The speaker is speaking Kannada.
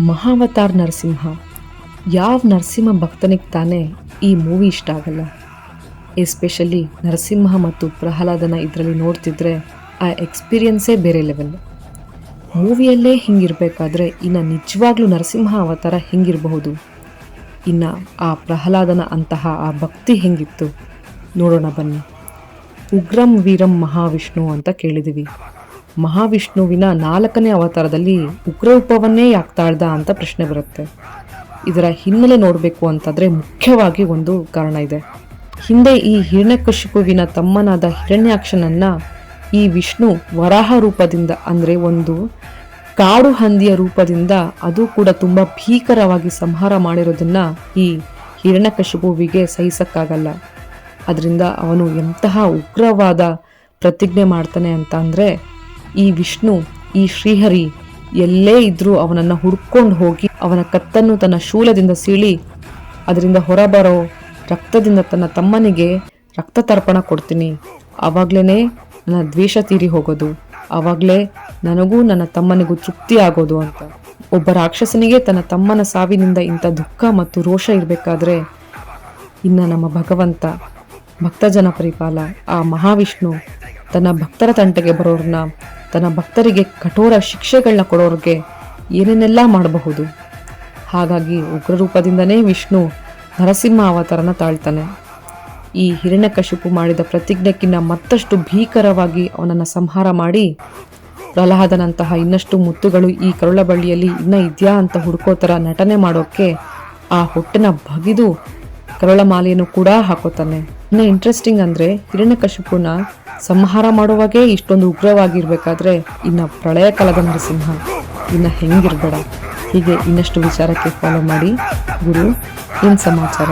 ಮಹಾವತಾರ್ ನರಸಿಂಹ. ಯಾವ ನರಸಿಂಹ ಭಕ್ತನಿಗೆ ತಾನೇ ಈ ಮೂವಿ ಇಷ್ಟ ಆಗಲ್ಲ. ಎಸ್ಪೆಷಲಿ ನರಸಿಂಹ ಮತ್ತು ಪ್ರಹ್ಲಾದನ ಇದರಲ್ಲಿ ನೋಡ್ತಿದ್ರೆ ಆ ಎಕ್ಸ್ಪೀರಿಯನ್ಸೇ ಬೇರೆ ಲೆವೆಲ್. ಮೂವಿಯಲ್ಲೇ ಹಿಂಗಿರಬೇಕಾದ್ರೆ ಇನ್ನು ನಿಜವಾಗ್ಲೂ ನರಸಿಂಹ ಅವತಾರ ಹೆಂಗಿರಬಹುದು? ಇನ್ನು ಆ ಪ್ರಹ್ಲಾದನ ಅಂತಹ ಆ ಭಕ್ತಿ ಹೆಂಗಿತ್ತು? ನೋಡೋಣ ಬನ್ನಿ. ಉಗ್ರಂ ವೀರಂ ಮಹಾವಿಷ್ಣು ಅಂತ ಕೇಳಿದ್ದೀವಿ ಮಹಾವಿಷ್ಣುವಿನ ನಾಲ್ಕನೇ ಅವತಾರದಲ್ಲಿ ಉಗ್ರರೂಪವನ್ನೇ ಯಾಕೆ ತಾಳ್ದ ಅಂತ ಪ್ರಶ್ನೆ ಬರುತ್ತೆ. ಇದರ ಹಿನ್ನೆಲೆ ನೋಡಬೇಕು ಅಂತಂದರೆ ಮುಖ್ಯವಾಗಿ ಒಂದು ಕಾರಣ ಇದೆ. ಹಿಂದೆ ಈ ಹಿರಣ್ಯಕಶಿಪುವಿನ ತಮ್ಮನಾದ ಹಿರಣ್ಯಾಕ್ಷನನ್ನು ಈ ವಿಷ್ಣು ವರಾಹ ರೂಪದಿಂದ ಅಂದರೆ ಒಂದು ಕಾಡು ಹಂದಿಯ ರೂಪದಿಂದ ಅದು ಕೂಡ ತುಂಬ ಭೀಕರವಾಗಿ ಸಂಹಾರ ಮಾಡಿರೋದನ್ನು ಈ ಹಿರಣ್ಯಕಶಿಪುವಿಗೆ ಸಹಿಸೋಕ್ಕಾಗಲ್ಲ. ಅದರಿಂದ ಅವನು ಎಂತಹ ಉಗ್ರವಾದ ಪ್ರತಿಜ್ಞೆ ಮಾಡ್ತಾನೆ ಅಂತ ಅಂದರೆ ಈ ವಿಷ್ಣು, ಈ ಶ್ರೀಹರಿ ಎಲ್ಲೇ ಇದ್ರೂ ಅವನನ್ನು ಹುಡ್ಕೊಂಡು ಹೋಗಿ ಅವನ ಕತ್ತನ್ನು ತನ್ನ ಶೂಲದಿಂದ ಸೀಳಿ ಅದರಿಂದ ಹೊರಬರೋ ರಕ್ತದಿಂದ ತನ್ನ ತಮ್ಮನಿಗೆ ರಕ್ತ ತರ್ಪಣ ಕೊಡ್ತೀನಿ. ಆವಾಗಲೇ ನನ್ನ ದ್ವೇಷ ತೀರಿ ಹೋಗೋದು. ಆವಾಗಲೇ ನನಗೂ ನನ್ನ ತಮ್ಮನಿಗೂ ತೃಪ್ತಿ ಆಗೋದು ಅಂತ. ಒಬ್ಬ ರಾಕ್ಷಸನಿಗೆ ತನ್ನ ತಮ್ಮನ ಸಾವಿನಿಂದ ಇಂಥ ದುಃಖ ಮತ್ತು ರೋಷ ಇರಬೇಕಾದ್ರೆ ಇನ್ನು ನಮ್ಮ ಭಗವಂತ, ಭಕ್ತಜನ ಪರಿಪಾಲ, ಆ ಮಹಾವಿಷ್ಣು ತನ್ನ ಭಕ್ತರ ತಂಟೆಗೆ ಬರೋರನ್ನ ತನ್ನ ಭಕ್ತರಿಗೆ ಕಠೋರ ಶಿಕ್ಷೆಗಳನ್ನ ಕೊಡೋರಿಗೆ ಏನೇನೆಲ್ಲ ಮಾಡಬಹುದು. ಹಾಗಾಗಿ ಉಗ್ರರೂಪದಿಂದನೇ ವಿಷ್ಣು ನರಸಿಂಹ ಅವತಾರನ ತಾಳ್ತಾನೆ. ಈ ಹಿರಣ್ಯಕಶಿಪು ಮಾಡಿದ ಪ್ರತಿಜ್ಞೆಕ್ಕಿಂತ ಮತ್ತಷ್ಟು ಭೀಕರವಾಗಿ ಅವನನ್ನು ಸಂಹಾರ ಮಾಡಿ ಪ್ರಹ್ಲಾದನಂತಹ ಇನ್ನಷ್ಟು ಮುತ್ತುಗಳು ಈ ಕರುಳಬಳ್ಳಿಯಲ್ಲಿ ಇನ್ನ ಇದೆಯಾ ಅಂತ ಹುಡುಕೋ ಥರ ನಟನೆ ಮಾಡೋಕ್ಕೆ ಆ ಹೊಟ್ಟೆನ ಬಗಿದು ಕರುಳ ಮಾಲೆಯನ್ನು ಕೂಡ ಹಾಕೋತಾನೆ. ಇನ್ನು ಇಂಟ್ರೆಸ್ಟಿಂಗ್ ಅಂದರೆ ಹಿರಣ್ಯಕಶಿಪುನ ಸಂಹಾರ ಮಾಡುವಾಗೆ ಇಷ್ಟೊಂದು ಉಗ್ರವಾಗಿರ್ಬೇಕಾದ್ರೆ ಇನ್ನ ಪ್ರಳಯ ಕಾಲದ ನರಸಿಂಹ. ಇನ್ನ ಹೆಂಗಿರ್ಬೇಡ. ಹೀಗೆ ಇನ್ನಷ್ಟು ವಿಚಾರಕ್ಕೆ ಫಾಲೋ ಮಾಡಿ. ಗುರು ಇನ್ ಸಮಾಚಾರ?